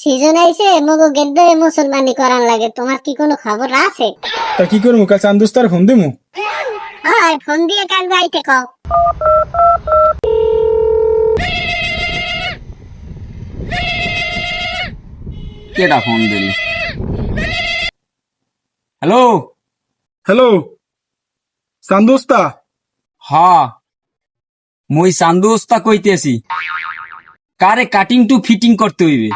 Season আইছে মগো গেদ্দে মুসলমানি করান লাগে। তোমার কি কোনো খবর আছে? তা কি করব কাল চান্দোস্তার ফোন দিমু? হয় ফোন দিয়ে কাল যাইতে কও। কেটা ফোন দিল? হ্যালো? হ্যালো? চান্দোস্তা? হা মুই চান্দু ওস্তা কইতেছি। কারে কাটিং টু ফিটিং করতে হইবে?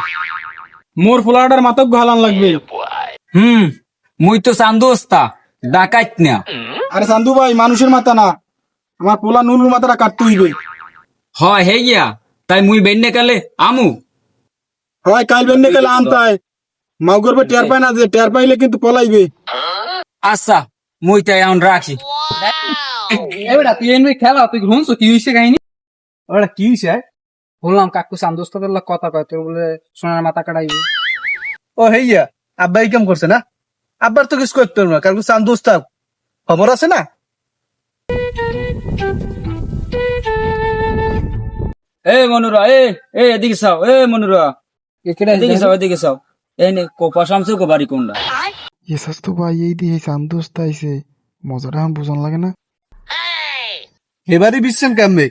মোর পোলাটার মাতক হালান লাগবে। হুম মুই তো চান্দু ওস্তা ডাকাইত না আরে চান্দু ভাই মানুষের মাথা না। আমার পোলা নুনুর মাথাটা কাটতে হইবে। হয় হে গিয়া তাই মুই বেন্নে কালে আমু। হয় কাল বেন্নে গেলে আনতায় মাউ করবে টের পায় না যে টের পাইলে কিন্তু পলাইবে। আচ্ছা মুই তাই এখন রাখি। এবারে তুই এমনি খেলা তুই শুনছো কি হয়েছে কাহিনী? ওরা কি হয়েছে বললাম কাকু সান্দোস্তাদের লোক কথা কয় তোর বলে সোনার মাথা কাটাইবে ও হেইয়া আব্বা কেম করছে না? আব্বার তো কিছু করতে পারব না কারণ চান দোস্তা খবর আছে না? এ মনুরা এ এ এদিকে চাও এ মনুরা। এদিকে চাও এদিকে চাও। এই নে কোপা শামসু কো বাড়ি কোনটা এ স্বাস্থ্য ভাই এই দিয়ে চান্দোস্ত আইছে। মজাটা বোঝান লাগে না। এবারই বিশ্রাম কেমনে?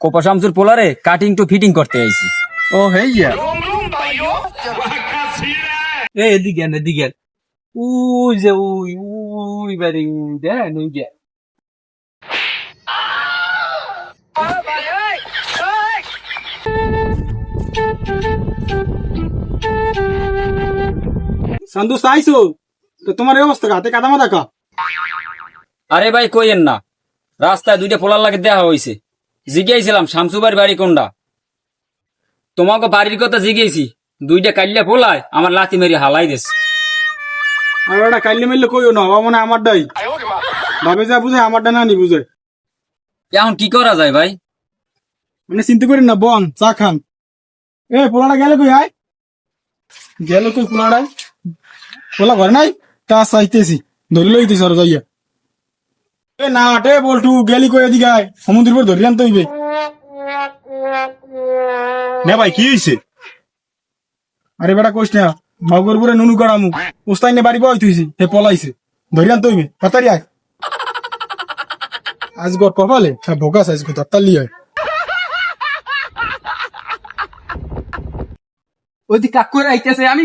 কোপা শামসুর পোলারে কাটিং টু ফিটিং করতে আইছি। ও হেইয়া এ এদিকে এদিকে উই যে উই উই বাড়ি উই দেন উই যে চান্দোস্তা আইসো তো তোমার এই অবস্থা হাতে কাদা মাদা কা? আরে ভাই কইেন না। রাস্তায় দুইটা পোলার লাগে দেয়া হইছে। জিজ্ঞাইছিলাম শামসুবার বাড়ি কোনটা তোমাকে বাড়ির কথা জিজ্ঞেছি দুইটা কাল্লা পোলায় আমার লাতি মেরি হালাই দিস আর ওটা কইও না বাবা মনে আমারটাই। ভাবে যা বুঝে বুঝে। এখন কি করা যায় ভাই? মানে চিন্তা করেন না বন চা খান। এ পোলাটা গেলে কই আয়। গেল কই পোলাটাই? পোলা ঘরে নাই? তা চাইতেছি ধরি লইতেছি আর যাইয়া। এ না আটে বলটু গেলি কই এদিকে আয়। সমুদ্রের পর ধরি আনতে হইবে। না ভাই কি হয়েছে আরে বেটা কোশ না মগর পরে নুনু করামু উস্তাই নে বাড়ি বই তুইছি হে পলাইছে। ধরি আনতে হইবে তাড়াতাড়ি আয়। আজ গর কপালে হ্যাঁ ভোগাস আজ গো তাড়াতাড়ি আয়। ওইদিকে কাকু আইতেছে আমি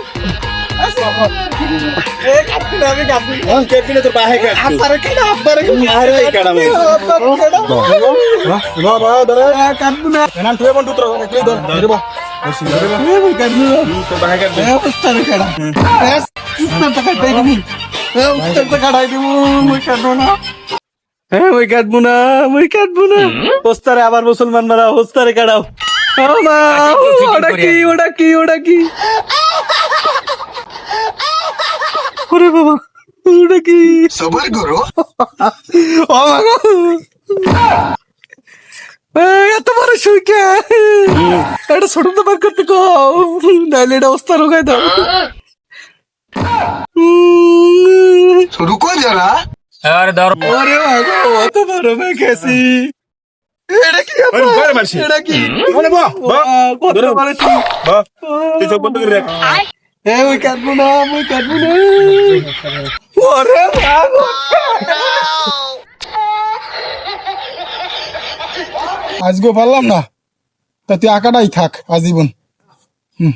হ্যাঁ ওই কাটবো না ওই না হোস্তারে আবার মুসলমান মারা হোস্তারে কাটাও ওটা কি ওটা কি ওটা কি? ওরে বাবা। ওটা কি? সবার করো। ও এত বড় সুইকে। এটা ছোট তো বার করতে কও নাহলে এটা অবস্থা রোগাই দাও। উম, আরে ধর। ওরে বাবা অত বড় মেখেছি এটা কি? এটা কি? বাহ, কত মারছি এ, ওই কাটবো না, ওই কাটবো না ওরে আজকে পারলাম না। তাতে আঁকাটাই থাক, আজীবন। হুম।